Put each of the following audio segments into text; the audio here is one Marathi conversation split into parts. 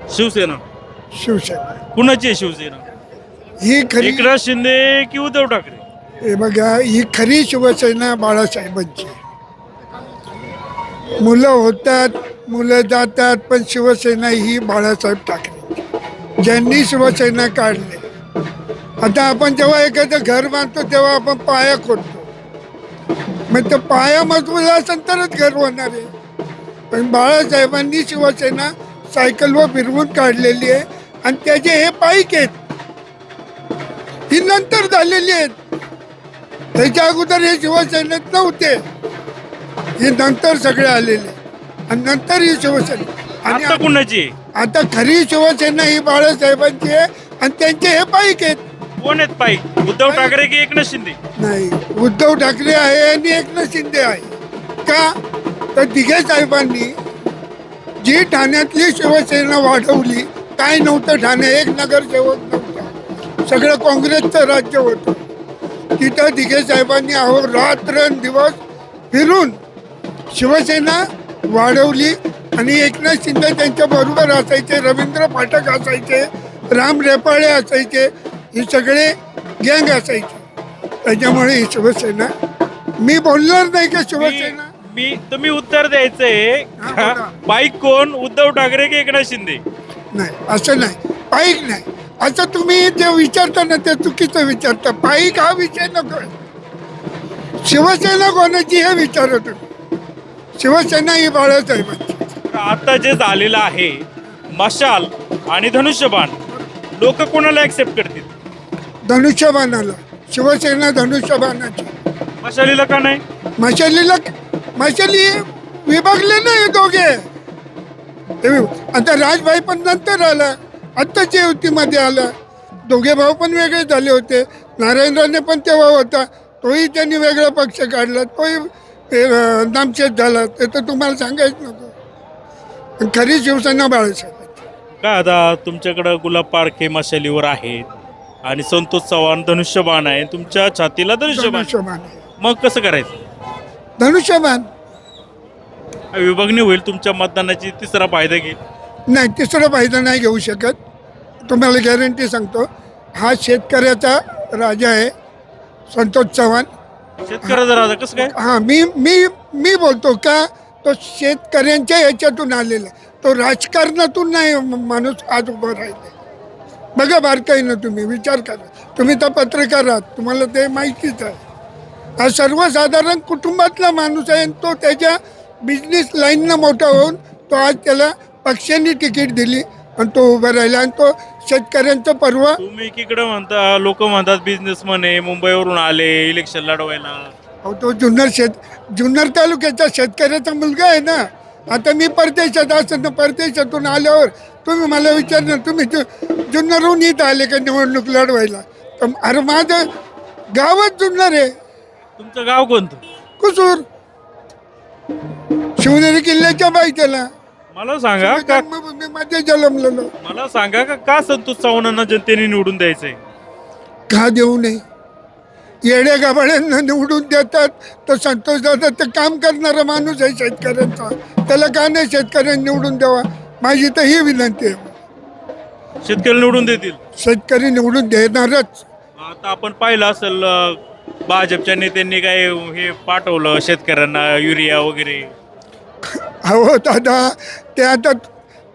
शिवसेना. शिवसेना. कुणाची आहे शिवसेना? ही खरी एकनाथ शिंदे की उद्धव ठाकरे? हे बघा ही खरी शिवसेना बाळासाहेबांची मुलं होतात मुलं जातात पण शिवसेना ही बाळासाहेब ठाकरे ज्यांनी शिवसेना काढली. आता आपण जेव्हा एखादं घर बांधतो तेव्हा आपण पाया खोदतो. मग ते पाया मजबूत असेल तरच घर होणार आहे. पण बाळासाहेबांनी शिवसेना सायकलवर फिरवून काढलेली आहे. आणि त्याचे हे पाईक आहेत. ही नंतर झालेली आहेत. त्याच्या अगोदर हे शिवसेनेत नव्हते. हे नंतर सगळे आलेले. आणि नंतर ही शिवसेना. आणि आता कुणाची? आता खरी शिवसेना ही बाळासाहेबांची आहे. आणि त्यांचे हे पाईक आहेत. कोण आहेत पाई उद्धव ठाकरे की एकनाथ शिंदे? नाही. उद्धव ठाकरे आहे आणि एकनाथ शिंदे आहे. का? तर दिघे साहेबांनी जी ठाण्यातली शिवसेना वाढवली काय नव्हतं ठाणे एक नगरसेवक नव्हता. सगळं काँग्रेसचं राज्य होतं. तिथं दिघे साहेबांनी अहो रात्रंदिवस फिरून शिवसेना वाढवली आणि एकनाथ शिंदे त्यांच्या बरोबर असायचे रवींद्र फाटक असायचे राम रेपाळे असायचे हे सगळे गँग असायचे. त्याच्यामुळे ही शिवसेना मी बोलणार नाही का शिवसेना? मी- तुम्ही उत्तर द्यायचंय. हा, बोला. बाईक कोण? उद्धव ठाकरे की एकनाथ शिंदे? नाही असं नाही. पाईक नाही. असं तुम्ही जे विचारता ना ते चुकीचं विचारता. पाईक हा विषय नको शिवसेना कोणाची हे विचारत तुम्ही. शिवसेना ही बाळासाहेबांची. तर आता जे झालेलं आहे मशाल आणि धनुष्यबाण लोक कोणाला ऍक्सेप्ट करतील? धनुष्यबाणाला. शिवसेना धनुष्यबाणाची. मशालीला का नाही? मशालीला मशाली विभागले नाही हे दोघे. आता राजभाई पण नंतर आला आत्ताच्या युतीमध्ये आला. दोघे भाऊ पण वेगळे झाले होते नारायण पण तेव्हा होता तोही त्यांनी वेगळा पक्ष काढला तोही नामशेष झाला ते तर तुम्हाला सांगायच नको खरी शिवसेना बाळासाहेब. काय आता तुमच्याकडं गुलाब पारखे मशालीवर आहेत आणि संतोष चव्हाण धनुष्यबाण आहे तुमच्या छातीला धनुष्यबाण. मग कसं करायचं? धनुष्यबाण विभागणी होईल तुमच्या मतदानाची तिसरा फायदा घेईल. नाही तिसरा फायदा नाही घेऊ शकत. तुम्हाला गॅरंटी सांगतो हा शेतकऱ्याचा राजा आहे संतोष चव्हाण. शेतकऱ्याचा राजा कसं काय? हां मी मी मी बोलतो का तो शेतकऱ्यांच्या याच्यातून आलेला आहे. तो राजकारणातून नाही माणूस आज उभा राहिले बघा बारकाईनं तुम्ही विचार करा. तुम्ही तर पत्रकार आहात तुम्हाला ते माहितीच आहे. हा सर्वसाधारण कुटुंबातला माणूस आहे आणि तो त्याच्या बिझनेस लाईननं मोठा होऊन तो आज त्याला पक्षांनी तिकीट दिली आणि तो उभा राहिला आणि तो शेतकऱ्यांचं पर्व तुम्ही एकीकडे म्हणता लोक म्हणतात बिझनेसमन आहे मुंबईवरून आले इलेक्शन लढवायला. अहो तो जुन्नर शेत जुन्नर तालुक्याचा शेतकऱ्याचा मुलगा आहे ना. आता मी परदेशात असताना परदेशातून आल्यावर तुम्ही मला विचारणार तुम्ही जु जुन्नरहून इथं आले का निवडणूक लढवायला? तर अरे माझं गावच जुन्नर आहे. तुमचं गाव कोणतं? कुसूर. शिवनेरी किल्ल्याच्या बाईच्याला मला सांगा का जन्मभूमीमध्ये जन्मलेलो. मला सांगा का का संतोष चव्हाणांना जनतेने निवडून द्यायचंय? का देऊ नये? येड्या गाभाड्यांना निवडून देतात तर संतोष दादा ते काम करणारा माणूस आहे शेतकऱ्यांचा. त्याला का नाही शेतकऱ्यांनी निवडून द्यावा? माझी तर ही विनंती आहे. शेतकरी निवडून देतील. शेतकरी निवडून देणारच. आता आपण पाहिलं असेल अं, भाजपच्या नेत्यांनी काय हे पाठवलं? शेतकऱ्यांना युरिया वगैरे? हो दादा ते आता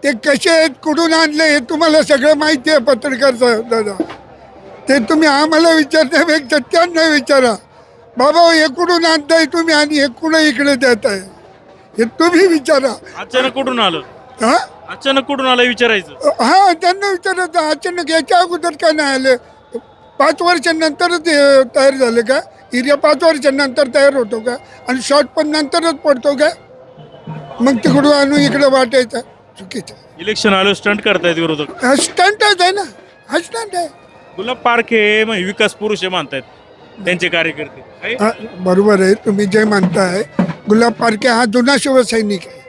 ते कसे आहेत कुठून आणले हे तुम्हाला सगळं माहिती आहे पत्रकार साहेब दादा. ते तुम्ही आम्हाला विचारण्यापेक्षा त्यांना विचारा. बाबा हे कुठून आणताय तुम्ही आणि हे कुठं इकडे देत आहे हे तुम्ही विचारा. अचानक कुठून आलं? हा? अचानक कुठून आलं विचारायचं? हा त्यांना विचारायचं अचानक याच्या अगोदर का नाही आले? पाच वर्षांनंतरच हे तयार झाले का? एरिया पाच वर्षांनंतर तयार होतो का? आणि शॉर्ट पण नंतरच पडतो का? मग तिकडून आणून इकडे वाटायचं. चुकीचं. इलेक्शन आलं स्टंट करतायत विरोधक. हा स्टंटच आहे ना. हा स्टंट आहे. गुलाब पारखे म्हणजे विकास पुरुष आहे म्हणतायत त्यांचे कार्यकर्ते. आहे? हा, बरोबर आहे. तुम्ही जे म्हणताय गुलाब पारखे हा जुना शिवसैनिक आहे.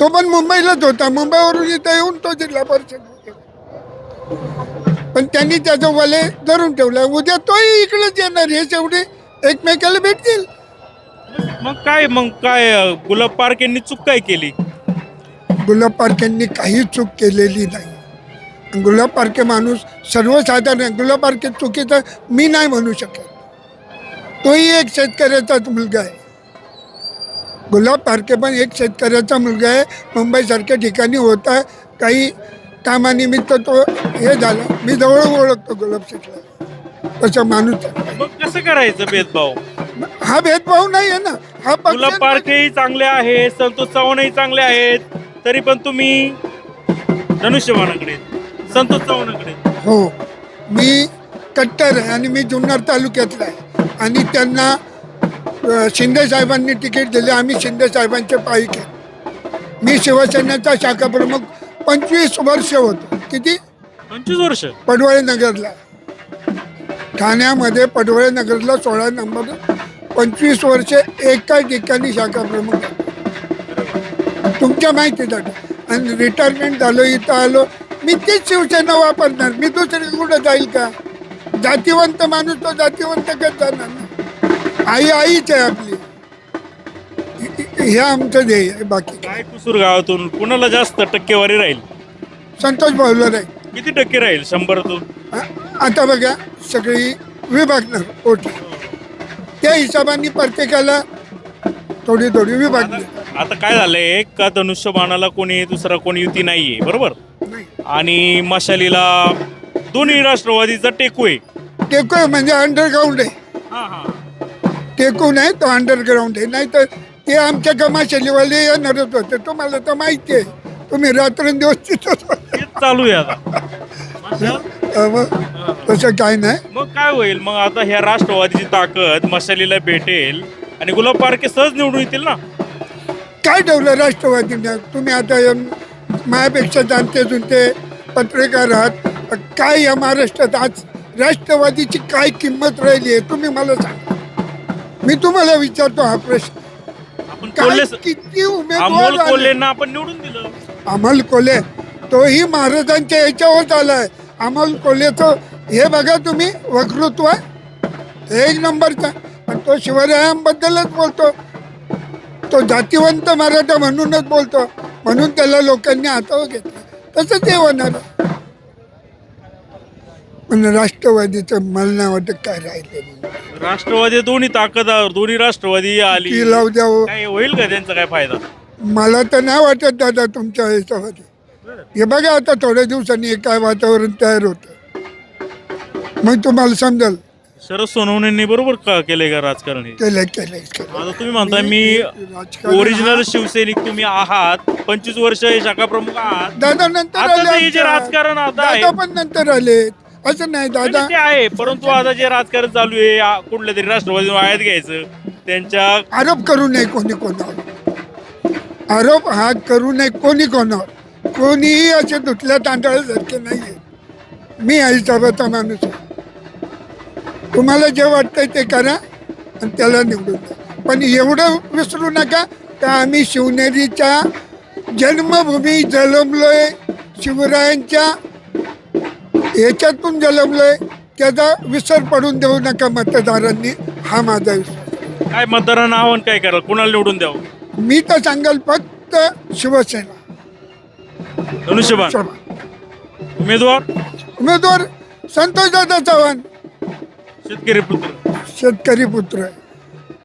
तो पण मुंबईलाच होता. मुंबईवरून इथं येऊन तो जिल्हा परिषद पण त्यांनी त्याचं वले धरून ठेवलं. उद्या तोही इकडेच येणार हे शेवटी एकमेकाला भेटतील. मग काय मग काय अं, गुलाब पारखेंनी चूक काय केली? गुलाब पारखेंनी काही चूक केलेली नाही. गुलाब पारखे माणूस सर्वसाधारण आहे. गुलाब पारखे चुकीचं मी नाही म्हणू शकत. तोही एक शेतकऱ्याचाच मुलगा आहे. गुलाब पारखे पण एक शेतकऱ्याचा मुलगा आहे. मुंबईसारख्या ठिकाणी होता. काही कामानिमित्त तो हे झाला. मी जवळ ओळखतो गुलाब शेठला तसा माणूस. मग कसं करायचं भेदभाव? हा भेदभाव नाही आहे ना. हा पक्ष- गुलाब पारखेही चांगले आहेत संतोष चव्हाणही चांगले आहेत तरी पण तुम्ही धनुष्यबाणाकडे संतोष चव्हाणाकडे हो. मी कट्टर आहे आणि मी जुन्नर तालुक्यातला आहे. आणि त्यांना अ, शिंदे साहेबांनी तिकीट दिले. आम्ही शिंदे साहेबांचे पाईक आहे मी शिवसेनेचा शाखा प्रमुख पंचवीस वर्ष होतो. किती? पंचवीस वर्ष. पडवळे नगरला. ठाण्यामध्ये पडवळे नगरला सोळा नंबर. पंचवीस वर्ष एका ठिकाणी शाखा प्रमुख. तुमच्या माहितीसाठी. आणि रिटायरमेंट झालो इथं आलो. मी तीच शिवसेना वापरणार. मी दुसरी कुठं जाईल का? जातीवंत माणूस तो जातीवंत करत जाणार ना आई आईच आहे आपली. हे- आमचं ध्येय आहे बाकी काय. कुसूर गावातून? कुणाला जास्त टक्केवारी राहील? संतोष भाऊला आहे किती टक्के राहील शंभरातून? आ- आता बघा सगळी विभागणार पोटी त्या हिशोबाने प्रत्येकाला थोडी थोडी विभागली आता काय झालंय? का धनुष्यबाणाला कोणी दुसरा कोणी युती नाहीये बरोबर? नाही. आणि मशालीला दोन्ही राष्ट्रवादीचा टेकू आहे. टेको म्हणजे अंडरग्राऊंड आहे. हा हा. टेकू नाही तो अंडरग्राऊंड आहे. नाही तर ते आमच्या गमाशलीवाले येणारच होते. तुम्हाला तर माहिती आहे. तुम्ही रात्रंदिवस तिथंच होते. तेच चालू आहे आता? अ, मग तसं काय नाही. मग काय होईल? मग आता ह्या राष्ट्रवादीची ताकद मशालीला भेटेल आणि गुलाब पारखे सहज निवडून येतील ना? काय ठेवलं राष्ट्रवादीनं? तुम्ही आता एम- माझ्यापेक्षा जाणते जुनते पत्रकार आहात. काय या महाराष्ट्रात आज राष्ट्रवादीची काय किंमत राहिली आहे? तुम्ही मला सांगा. मी तुम्हाला विचारतो हा प्रश्न. काय कोल्हे किती अमोल उमेदवार आले? कोल्हेंना आपण निवडून दिलं. अमोल कोल्हे तोही महाराजांच्या याच्यावर आलाय अमोल कोल्हेचं हे बघा तुम्ही वक्तृत्व एक नंबरचा पण तो शिवरायांबद्दलच बोलतो. तो जातीवंत मराठा म्हणूनच बोलतो. म्हणून त्याला लोकांनी हातावर घेतलं. तसंच हे होणार पण राष्ट्रवादीचं मला नाही वाटत काय राहिले राष्ट्रवादी दोन्ही ताकद दोन्ही राष्ट्रवादी आली. ती लावू द्यावं काय होईल का त्यांचा काय फायदा? मला तर नाही वाटत दादा तुमच्या ह्याच्यामध्ये हे बघा आता थोड्या दिवसांनी हे काय वातावरण तयार होतं. मग तुम्हाला समजेल. शरद सोनवणेंनी बरोबर का केलंय का राजकारण हे? केलंय केलंय. आता तुम्ही म्हणताय मी राजकारण ओरिजिनल शिवसैनिक तुम्ही आहात पंचवीस वर्ष हे शाखा प्रमुख आहात. दादा नंतर आता आले जे- जे आमच्या. राजकारण आता आहे- दादा पण नंतर आले असं नाही दादा. म्हणजे ते आहे परंतु आता जे राजकारण चालू आहे आ- कुठल्या तरी राष्ट्रवादी आयात घ्यायचं त्यांच्या आरोप करू नये कोणी कोणावर. आरोप हा करू नये कोणी कोणावर. कोणीही असे धुतल्या तांदळासारखे नाही आहे मी या हिसाबाचा माणूस आहे तुम्हाला जे वाटतंय ते करा आणि त्याला निवडून द्या. पण एवढं विसरू नका का आम्ही शिवनेरीच्या जन्मभूमी जन्मलोय शिवरायांच्या याच्यातून जन्मलोय त्याचा विसर पडून देऊ नका मतदारांनी. हा माझा काय मतदारांना आव्हान काय कराल? कुणाला निवडून द्यावं? मी तर सांगाल फक्त शिवसेना. धनुष्यबाण. चला. उमेदवार? उमेदवार संतोषदादा चव्हाण. शेतकरी पुत्र. शेतकरी पुत्र. आहे